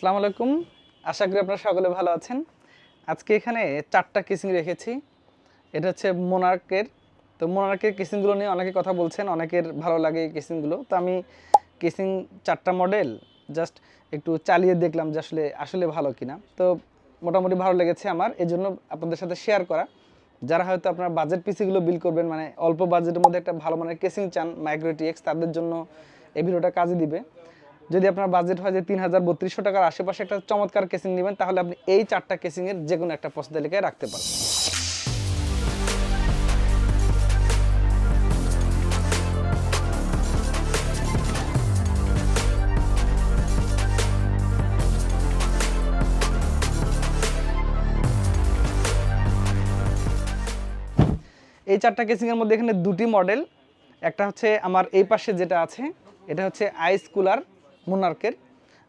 আসসালামু আলাইকুম। আশা করি আপনারা সকলে ভালো আছেন। আজকে এখানে চারটা কেসিং রেখেছি। এটা হচ্ছে মোনার্কের তো মোনার্কের কেসিংগুলো নিয়ে অনেকে কথা বলছেন, অনেকের ভালো লাগে এই কেসিংগুলো তো আমি কেসিং চারটা মডেল জাস্ট একটু চালিয়ে দেখলাম যে আসলে আসলে ভালো কিনা। তো মোটামুটি ভালো লেগেছে আমার। এই জন্য আপনাদের সাথে শেয়ার করা। যারা হয়তো আপনার বাজেট পিসিগুলো বিল করবেন মানে অল্প বাজেটের মধ্যে একটা ভালো মানের কেসিং চান মাইক্রো টিএক্স তাদের জন্য এই ভিডিওটা কাজে দিবে। যদি আপনার বাজেট হয় যে তিন হাজার বত্রিশশো টাকার আশেপাশে একটা চমৎকার কেসিং নেবেন, তাহলে আপনি এই চারটা কেসিংয়ের যে কোনো একটা পছন্দ তালিকায় রাখতে পারেন এই চারটা কেসিংয়ের মধ্যে এখানে দুটি মডেল একটা হচ্ছে আমার এই পাশে যেটা আছে, এটা হচ্ছে আইস কুলার মোনার্কের।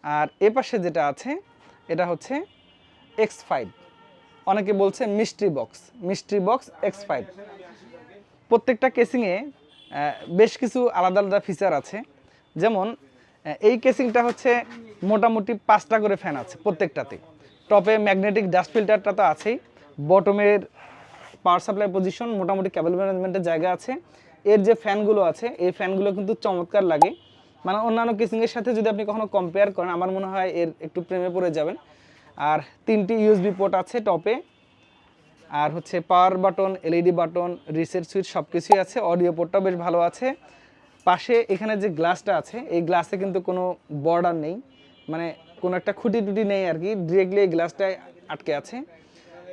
আর এ পাশে যেটা আছে, এটা হচ্ছে এক্স ফাইভ অনেকে বলছে mystery box mystery box X five প্রত্যেকটা কেসিংয়ে বেশ কিছু আলাদা আলাদা ফিচার আছে। যেমন এই কেসিংটা হচ্ছে মোটামুটি পাঁচটা করে ফ্যান আছে প্রত্যেকটাতে। টপে ম্যাগনেটিক ডাস্ট ফিল্টারটা তো আছেই। বটমের পাওয়ার সাপ্লাই পজিশন মোটামুটি ক্যাবেল ম্যানেজমেন্টের জায়গা আছে। এর যে ফ্যানগুলো আছে, এই ফ্যানগুলো কিন্তু চমৎকার লাগে। মানে অন্যান্য কেসিংয়ের সাথে যদি আপনি কখনো কম্পেয়ার করেন, আমার মনে হয় এর একটু প্রেমে পড়ে যাবেন। আর তিনটি ইউএসবি পোর্ট আছে টপে আর হচ্ছে power button LED button reset switch সব কিছুই আছে। অডিও পোর্টটাও বেশ ভালো আছে। পাশে এখানে যে গ্লাসটা আছে, এই গ্লাসে কিন্তু কোনো বর্ডার নেই। মানে কোনো একটা খুঁটি টুটি নেই আর কি ডিরেক্টলি এই গ্লাসটায় আটকে আছে।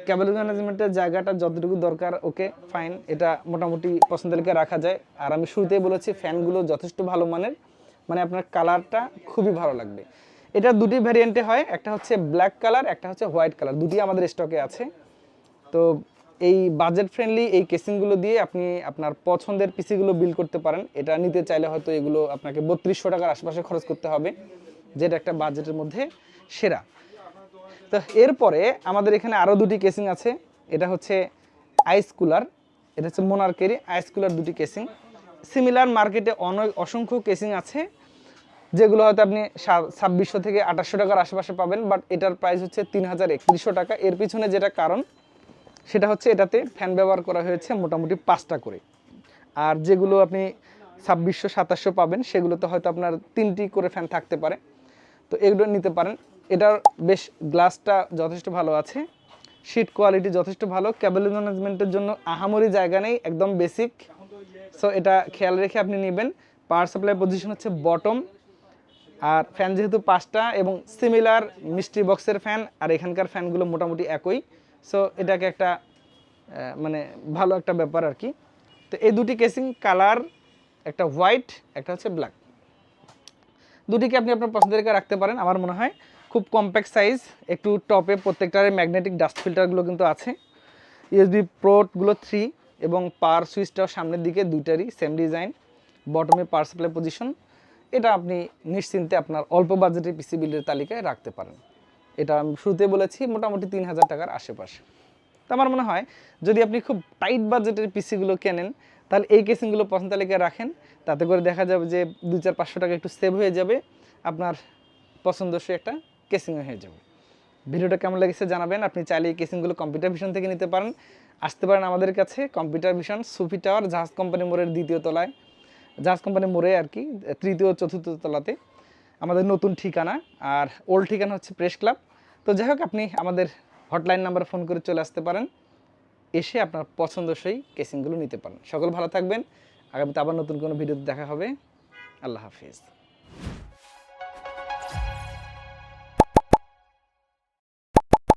ক্যাবেল ম্যানেজমেন্টের জায়গাটা যতটুকু দরকার ওকে ফাইন এটা মোটামুটি পছন্দ রাখা যায়। আর আমি শুরুতেই বলেছি ফ্যানগুলো যথেষ্ট ভালো মানের। মানে আপনার কালারটা খুবই ভালো লাগবে। এটা দুটি ভ্যারিয়েন্টে হয়, একটা হচ্ছে ব্ল্যাক কালার একটা হচ্ছে হোয়াইট কালার দুটি আমাদের স্টকে আছে। তো এই বাজেট ফ্রেন্ডলি এই কেসিংগুলো দিয়ে আপনি আপনার পছন্দের পিসিগুলো বিল করতে পারেন। এটা নিতে চাইলে হয়তো এগুলো আপনাকে বত্রিশশো টাকার আশেপাশে খরচ করতে হবে, যেটা একটা বাজেটের মধ্যে সেরা। তো এরপরে আমাদের এখানে আরও দুটি কেসিং আছে, এটা হচ্ছে আইস কুলার এটা হচ্ছে মোনার্কেরই আইস কুলার দুটি কেসিং সিমিলার মার্কেটে অনেক অসংখ্য কেসিং আছে, যেগুলো হয়তো আপনি ছাব্বিশশো থেকে আঠাশশো টাকার আশেপাশে পাবেন বাট এটার প্রাইস হচ্ছে তিন হাজার একত্রিশশো টাকা। এর পিছনে যেটা কারণ, সেটা হচ্ছে এটাতে ফ্যান ব্যবহার করা হয়েছে মোটামুটি পাঁচটা করে। আর যেগুলো আপনি ছাব্বিশশো, সাতাশশো পাবেন, সেগুলোতে হয়তো আপনার তিনটি করে ফ্যান থাকতে পারে। তো এগুলো নিতে পারেন। এটার বেশ গ্লাসটা যথেষ্ট ভালো আছে শীট কোয়ালিটি যথেষ্ট ভালো ক্যাবেল ম্যানেজমেন্টের জন্য আহামরি জায়গা নেই, একদম বেসিক সো এটা খেয়াল রেখে আপনি নেবেন। পাওয়ার সাপ্লাই পজিশন হচ্ছে বটম আর ফ্যান যেহেতু পাঁচটা এবং সিমিলার মিষ্টি বক্সের ফ্যান আর এখানকার ফ্যানগুলো মোটামুটি একই। সো এটাকে একটা মানে ভালো একটা ব্যাপার আর কি। তো এই দুটি কেসিং কালার একটা হোয়াইট একটা হচ্ছে ব্ল্যাক দুটিকে আপনি আপনার পছন্দের রেখে রাখতে পারেন, আমার মনে হয়। খুব কম্প্যাক্ট সাইজ একটু টপে প্রত্যেকটার ম্যাগনেটিক ডাস্ট ফিল্টারগুলো কিন্তু আছে। ইউএসবি পোর্টগুলো থ্রি এবং পাওয়ার সুইচটাও সামনের দিকে দুইটারই সেম ডিজাইন বটমে পাওয়ার সাপ্লাই পজিশন এটা আপনি নিশ্চিন্তে আপনার অল্প বাজেটের পিসি বিলের তালিকায় রাখতে পারেন। এটা আমি শুরুতে বলেছি, মোটামুটি তিন হাজার টাকার আশেপাশে। তো আমার মনে হয়, যদি আপনি খুব টাইট বাজেটের পিসিগুলো কেনেন, তাহলে এই কেসিংগুলো পছন্দ তালিকায় রাখেন। তাতে করে দেখা যাবে যে দু চার পাঁচশো টাকা একটু সেভ হয়ে যাবে, আপনার পছন্দসই একটা কেসিং হয়ে যাবে। ভিডিওটা কেমন লেগেছে জানাবেন। আপনি চাইলে এই কেসিংগুলো কম্পিউটার ভিশন থেকে নিতে পারেন। আসতে পারেন আমাদের কাছে কম্পিউটার ভিশন সুফি টাওয়ার জাহাজ কোম্পানি মোড়ের দ্বিতীয় তলায়। জাহাজ কোম্পানি মোড়ে আর কি, তৃতীয়, চতুর্থ তলাতে। আমাদের নতুন ঠিকানা আর ওল্ড ঠিকানা হচ্ছে প্রেস ক্লাব তো যাই হোক, আপনি আমাদের হটলাইন নাম্বারে ফোন করে চলে আসতে পারেন। এসে আপনার পছন্দসই কেসিংগুলো নিতে পারেন। সকল ভালো থাকবেন। আগামীতে আবার নতুন কোনো ভিডিওতে দেখা হবে। আল্লাহ হাফিজ।